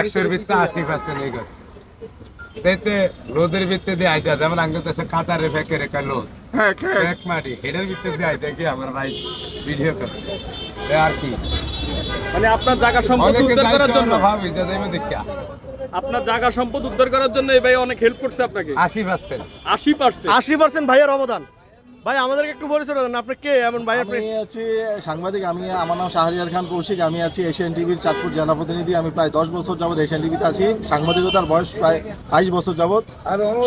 একশোর ভিতরে আশি পার্সেন্ট এই গেছে। রোদের ভিতরে দিয়ে আইতা যেমন আঙ্গুল দেশে কাতারে ফেকে রেখা লোদ হ্যাঁ হ্যাঁ। এক মাটি হেডের ভিতরে দিয়ে আইতা কি আমার ভাই ভিডিও করছে। আর কি। মানে আপনার জায়গা সম্পদ উদ্ধার করার জন্য? ভাবি যে যাইবে দেখা আপনার জায়গা সম্পদ উদ্ধার করার জন্য এই ভাই অনেক হেল্প করছে আপনাকে? আশি পার্সেন্ট আশি পার্সেন্ট আশি পার্সেন্ট ভাইয়ের অবদান। ভাই আমাদেরকে একটু পরিচয় দেন আপনি কে? এমন ভাই আপনি আমি আছি সাংবাদিক আমি আমার নাম শাহরিয়ার খান কৌশিক আমি আছি এশিয়ান টিভির চাঁদপুর জেলা প্রতিনিধি আমি প্রায় দশ বছর যাবত এশিয়ান টিভিতে আছি। সাংবাদিকতার বয়স প্রায় বাইশ বছর যাবত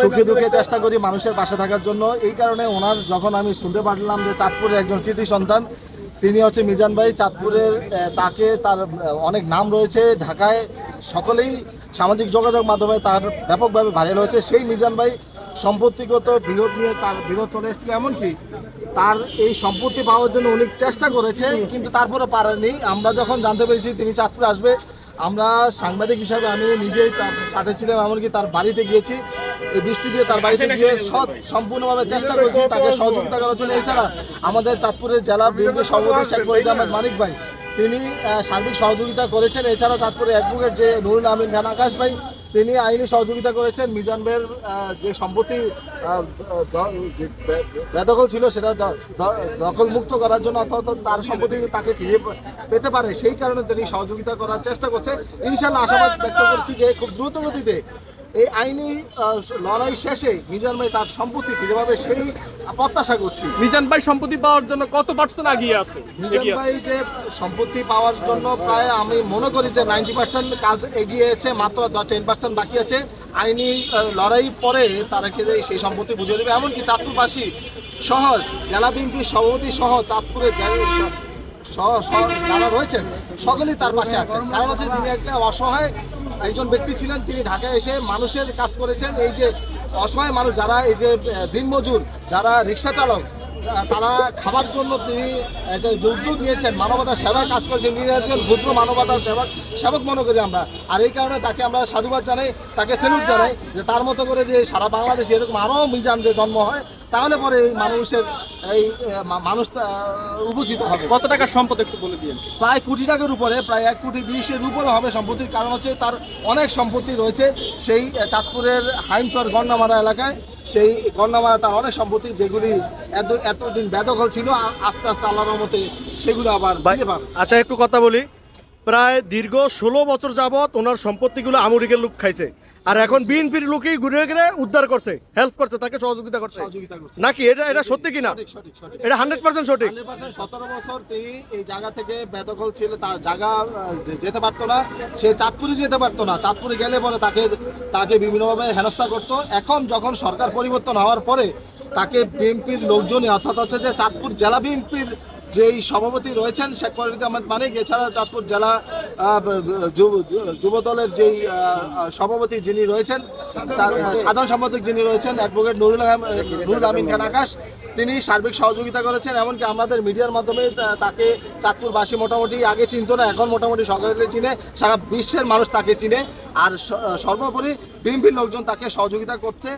সুখে দুঃখে চেষ্টা করি মানুষের পাশে থাকার জন্য। এই কারণে ওনার যখন আমি শুনতে পারলাম যে চাঁদপুরের একজন কৃতি সন্তান তিনি হচ্ছে মিজান ভাই চাঁদপুরের তাকে তার অনেক নাম রয়েছে ঢাকায়। সকলেই সামাজিক যোগাযোগ মাধ্যমে তার ব্যাপকভাবে ভাইরাল হয়েছে। সেই মিজান ভাই সম্পত্তিগত বিরোধ নিয়ে তার বিরোধ চলে এসেছিল, এমনকি তার এই সম্পত্তি পাওয়ার জন্য অনেক চেষ্টা করেছে, কিন্তু তারপরে পারেনি আমরা যখন জানতে পেরেছি তিনি চাঁদপুরে আসবে, আমরা সাংবাদিক হিসাবে আমি নিজেই তার সাথে ছিলাম, এমনকি তার বাড়িতে গিয়েছি। এই বৃষ্টি দিয়ে তার বাড়িতে গিয়ে সৎ, সম্পূর্ণভাবে চেষ্টা করেছি, তাকে সহযোগিতা করার জন্য। এছাড়া আমাদের চাঁদপুরের জেলা বিএনপি সভাপতি শেখ ফরিদ আহমেদ মানিক ভাই, তিনি সার্বিক সহযোগিতা করেছেন। এছাড়া চাঁদপুরের অ্যাডভোকেট যে নুরুল আমিন খান আকাশ ভাই তিনি আইনি সহযোগিতা করেছেন। মিজান ভাইয়ের যে সম্পত্তি বেদখল ছিল সেটা দখল মুক্ত করার জন্য অর্থাৎ তার সম্পত্তি তাকে ফিরে পেতে পারে। সেই কারণে তিনি সহযোগিতা করার চেষ্টা করছে ইনশাল্লাহ আশাবাদ ব্যক্ত করছি যে খুব দ্রুত গতিতে এই আইনি লড়াই শেষে মিজান ভাই তার সম্পত্তি ফিরে পাবে সেই প্রত্যাশা করছি। মিজান ভাই সম্পত্তি পাওয়ার জন্য কত পার্সেন্ট এগিয়ে আছে? মিজান ভাই যে সম্পত্তি পাওয়ার জন্য প্রায় আমি মনে করি যে নাইনটি পার্সেন্ট কাজ এগিয়েছে মাত্র টেন পার্সেন্ট বাকি আছে। আইনি লড়াই পরে তারা তারাকে সেই সম্পত্তি বুঝিয়ে দেবে। এমনকি চাঁদপুরবাসী সহ জেলা বিএনপির সভাপতি সহ চাঁদপুরের যারা রয়েছেন, সকলেই তার পাশে আছেন। কারণ হচ্ছে তিনি একটা অসহায় একজন ব্যক্তি ছিলেন, তিনি ঢাকায় এসে মানুষের কাজ করেছেন। এই যে অসহায় মানুষ যারা, এই যে দিনমজুর যারা রিক্সা চালক তারা খাবার জন্য তিনি আহ, যে যে উদ্যোগ নিয়েছেন মানবতার সেবায় কাজ করেছেন তিনি একজন ক্ষুদ্র মানবতার সেবক সেবক মনে করি আমরা। আর এই কারণে তাকে আমরা সাধুবাদ জানাই তাকে সেলুট জানাই যে তার মতো করে যে সারা বাংলাদেশে এরকম আরও মিজান যে জন্ম হয় তাহলে পরে এই মানুষের এই মানুষ উপকৃত হবে। কত টাকার সম্পদ একটু বলে দিন প্রায় কোটি টাকার উপরে প্রায় এক কোটি বিশের উপরে হবে সম্পত্তির কারণ হচ্ছে তার অনেক সম্পত্তি রয়েছে সেই চাঁদপুরের হাইমচর গন্ডামারা এলাকায়। সেই গন্ডামারা তার অনেক সম্পত্তি যেগুলি এত এতদিন বেদখল ছিল আর আস্তে আস্তে আল্লাহর রহমতে সেগুলো আবার ভাই পাবে। আচ্ছা একটু কথা বলি। প্রায় দীর্ঘ ষোলো বছর যাবত ওনার সম্পত্তিগুলো আমরিকের লোক খাইছে। আর এখন বিএনপির লোকই ঘুরে ঘুরে উদ্ধার করছে হেল্প করছে তাকে সহযোগিতা করছে। সহযোগিতা করছে। নাকি এটা এটা সত্যি কিনা? এটা হান্ড্রেড পার্সেন্ট সঠিক। সতেরো বছর তিনি এই জায়গা থেকে বেদখল ছিল তার জায়গা যেতে পারতো না সে চাঁদপুরে যেতে পারতো না। চাঁদপুরে গেলে পরে তাকে তাকে বিভিন্নভাবে হেনস্থা করতো। এখন যখন সরকার পরিবর্তন হওয়ার পরে তাকে বিএনপির লোকজনই অর্থাৎ হচ্ছে যে চাঁদপুর জেলা বিএনপির যেই সভাপতি রয়েছেন শেখ ফরিদ আহমেদ মানিক এছাড়া চাঁদপুর জেলা যুব- যুব দলের যেই সভাপতি যিনি রয়েছেন সাধারণ সম্পাদক যিনি রয়েছেন অ্যাডভোকেট নুরুল আহম- নুরুল আমিন খান আকাশ তিনি সার্বিক সহযোগিতা করেছেন এমনকি আমাদের মিডিয়ার মাধ্যমে তা- তাকে চাঁদপুরবাসী মোটামুটি আগে চিনত না এখন মোটামুটি সকলে চিনে সারা বিশ্বের মানুষ তাকে চিনে আর স- সর্বোপরি বিএনপির লোকজন তাকে সহযোগিতা করছে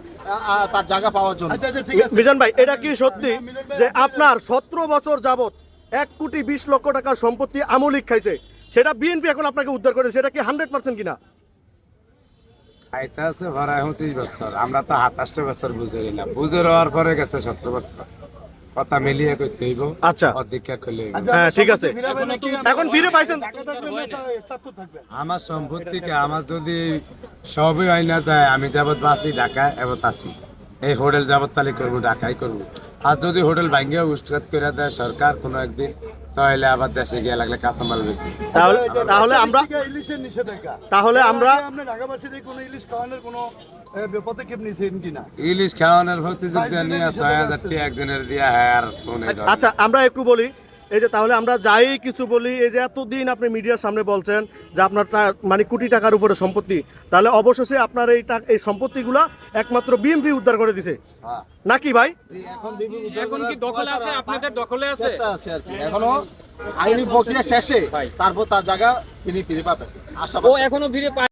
তার জায়গা পাওয়ার জন্য। মিজান ভাই এটা কি সত্যি যে আপনার সতেরো বছর যাবত এক কোটি বিশ লক্ষ টাকার সম্পত্তি আমলিক খাইছে। সেটা বিএনপি এখন আপনাকে উদ্ধার করে সেটা কি হান্ড্রেড পার্সেন্ট কিনা? খাইতে আছে ভরা পঁচিশ বছর। আমরা তো সাতাশটা বছর বুঝে নিলাম। বুঝে হওয়ার পরে গেছে সত্তর বছর। কথা মিলিয়ে করতে হইব। আচ্ছা। অধিক্ষা করলে হ্যাঁ ঠিক আছে। এখন ফিরে পাইছেন আমার সম্পত্তিকে আমার যদি সবই আইনা দেয় আমি যাবত বাসি ঢাকায় এবার আসি এই হোটেল যাবত তালি করব ঢাকায় করব। আর যদি হোটেল ভাঙ্গে উৎখাত করে দেয় সরকার কোনো একদিন তাহলে আবার দেশে গিয়ে লাগলে কাঁচামাল বেশি তাহলে তাহলে আমরা ইলিশের নিষেধাজ্ঞা। তাহলে আমরা আপনি ঢাকাবাসীর কোনো ইলিশ খাওয়ানোর কোনো পদক্ষেপ নিয়েছেন কিনা? ইলিশ খাওয়ানোর প্রতিযোগিতা নিয়ে ছয় হাজার একদিনের একজনের দিয়া হ্যাঁ আর আচ্ছা আমরা একটু বলি এই যে তাহলে আমরা যাই কিছু বলি এই যে এতদিন আপনি মিডিয়ার সামনে বলছেন যে আপনার মানে কোটি টাকার উপরে সম্পত্তি তাহলে অবশেষে আপনার এই এই সম্পত্তিগুলা একমাত্র বিএমপি উদ্ধার করে দিছে। নাকি ভাই? এখন এখন কি দখলে আছে? আপনাদের দখলে আছে? চেষ্টা আছে আর কি। এখনও আইনি প্রক্রিয়া শেষে তারপর তার জায়গা তিনি ফিরে পাবেন। আশা ও এখনও ফিরে পায়